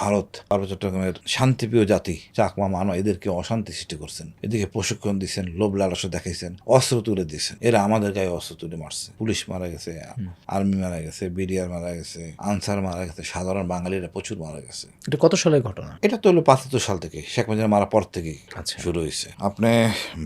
ভারত পার্বত্য চট্টগ্রামের শান্তিপ্রিয় জাতি চাকমা মানো এদেরকে অশান্তি সৃষ্টি করছেন। এদিকে প্রশিক্ষণ দিচ্ছেন লোভ লালসা দেখাইছেন অস্ত্র তুলে দিয়েছেন। এরা আমাদের গায়ে অস্ত্র তুলে মারছে। পুলিশ মারা গেছে আর্মি মারা গেছে বিডিআর মারা গেছে আনসার মারা গেছে সাধারণ বাঙালিরা প্রচুর মারা গেছে। এটা কত সালের ঘটনা? এটা তো হলো পাঁচাত্তর সাল থেকে শেখ মুজিবুর মারার পর থেকেই আচ্ছা। শুরু হয়েছে। আপনি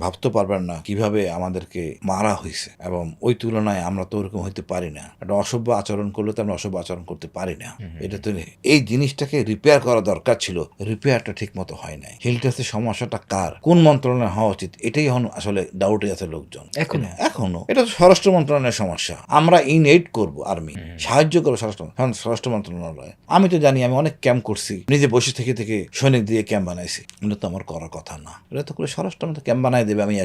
ভাবতে পারবেন না কীভাবে আমাদেরকে মারা হয়েছে এবং ওই তুলনায় আমরা তো ওরকম হইতে পারি না। একটা অসভ্য আচরণ করলে তো আমরা অসভ্য আচরণ করতে পারি না। এটা তো এই জিনিসটাকে রিপেয়ার করা দরকার ছিল। রিপেয়ারটা ঠিক মতো হয় নাই। হিলটাসের সমস্যাটা কার? কোন মন্ত্রণালয় হওয়া উচিত? এটাই এখন আসলে ডাউটে আছে লোকজন। এখনও? এখনও। এটা তো স্বরাষ্ট্র মন্ত্রণালয়ের সমস্যা। আমরা ইন এইড করব আর্মি সাহায্য করব স্বরাষ্ট্র স্বরাষ্ট্র মন্ত্রণালয় আমি তো জানি আমি অনেক ক্যাম্প করছি। নিজে বসে থেকে থেকে সৈনিক দিয়ে ক্যাম্প বানাইছি। এটা তো আমার করার কথা না। এটা তো করে স্বরাষ্ট্র মন্ত্রী ক্যাম্প বানাই দেবে আমি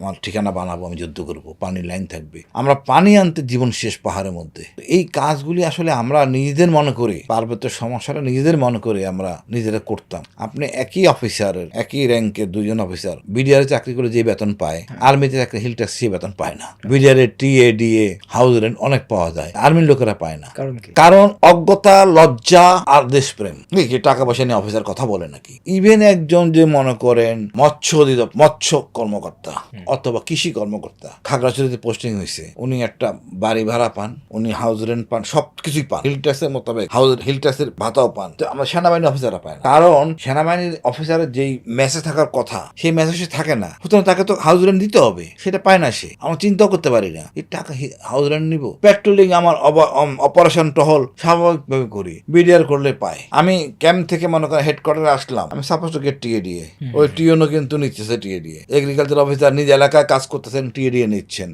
আমার ঠিকানা বানাবো আমি যুদ্ধ করব পানির লাইন থাকবে। আমরা পানি আনতে জীবন শেষ পাহাড়ের মধ্যে। এই কাজগুলি আসলে আমরা নিজেদের মনে করে পার্বত্য সমস্যাটা নিজেদের মনে করে আমরা নিজেরা করতাম। আপনি একই অফিসারের একই র্যাঙ্কের দুজন অফিসার বিডিআর চাকরি করে যে বেতন পায় আর্মিতে চাকরি হিল ট্যাক্স সে বেতন পায় না। BDR TA DA house rent অনেক পাওয়া যায় আর্মির লোকেরা পায় না। কারণ অজ্ঞতা লজ্জা আর দেশপ্রেম। কি টাকা পয়সা নিয়ে অফিসার কথা বলে নাকি? ইভেন একজন যে মনে করেন মৎস্য অধিদপ্তর মৎস্য কর্মকর্তা অথবা কৃষি কর্মকর্তা। খাগড়াছড়িতে পোস্টিং হয়েছে উনি একটা বাড়ি ভাড়া পান উনি হাউস রেন্ট পান সব কিছুই পান। হিল ট্যাক্সের মোতাবেক হাউস হিল ট্যাক্সের ভাতাও পান। তো আমরা সেনাবাহিনী অফিসাররা না। কারণ সেনাবাহিনীর অফিসারের যেই মেসে থাকার কথা সেই মেসে সে থাকে না। সুতরাং তাকে তো হাউস রেন্ট দিতে হবে। সেটা পায় না সে। আমরা চিন্তাও করতে পারি না। এই টাকা হাউস রেন্ট নিব। পেট্রোলিং আমার অপারেশন টহল স্বাভাবিকভাবে করি। বিডিআর করলে পায়। আমি ক্যাম্প থেকে মনে করেন হেডকোয়ার্টারে আসলাম। আমি সাপোজ টু গেট টিএ দিয়ে ওই টিওনো কিন্তু নিচ্ছে সে টিএ দিয়ে এগ্রিকালচার অফিসার নিজ এলাকায় কাজ করতেছেন টিএ নিচ্ছেন।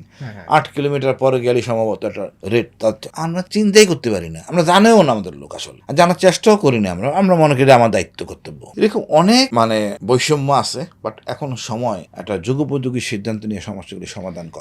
আট কিলোমিটার পরে গেলে সম্ভবত একটা রেট। আমরা চিন্তাই করতে পারি না। আমরা জানেও না আমাদের লোক আসলে। জানার চেষ্টাও করি না আমরা। আমরা মনে করি আমার দায়িত্ব কর্তব্য। এরকম অনেক মানে বৈষম্য আছে বাট এখন সময় একটা যুগোপযোগী সিদ্ধান্ত নিয়ে সমস্যাগুলি সমাধান করা।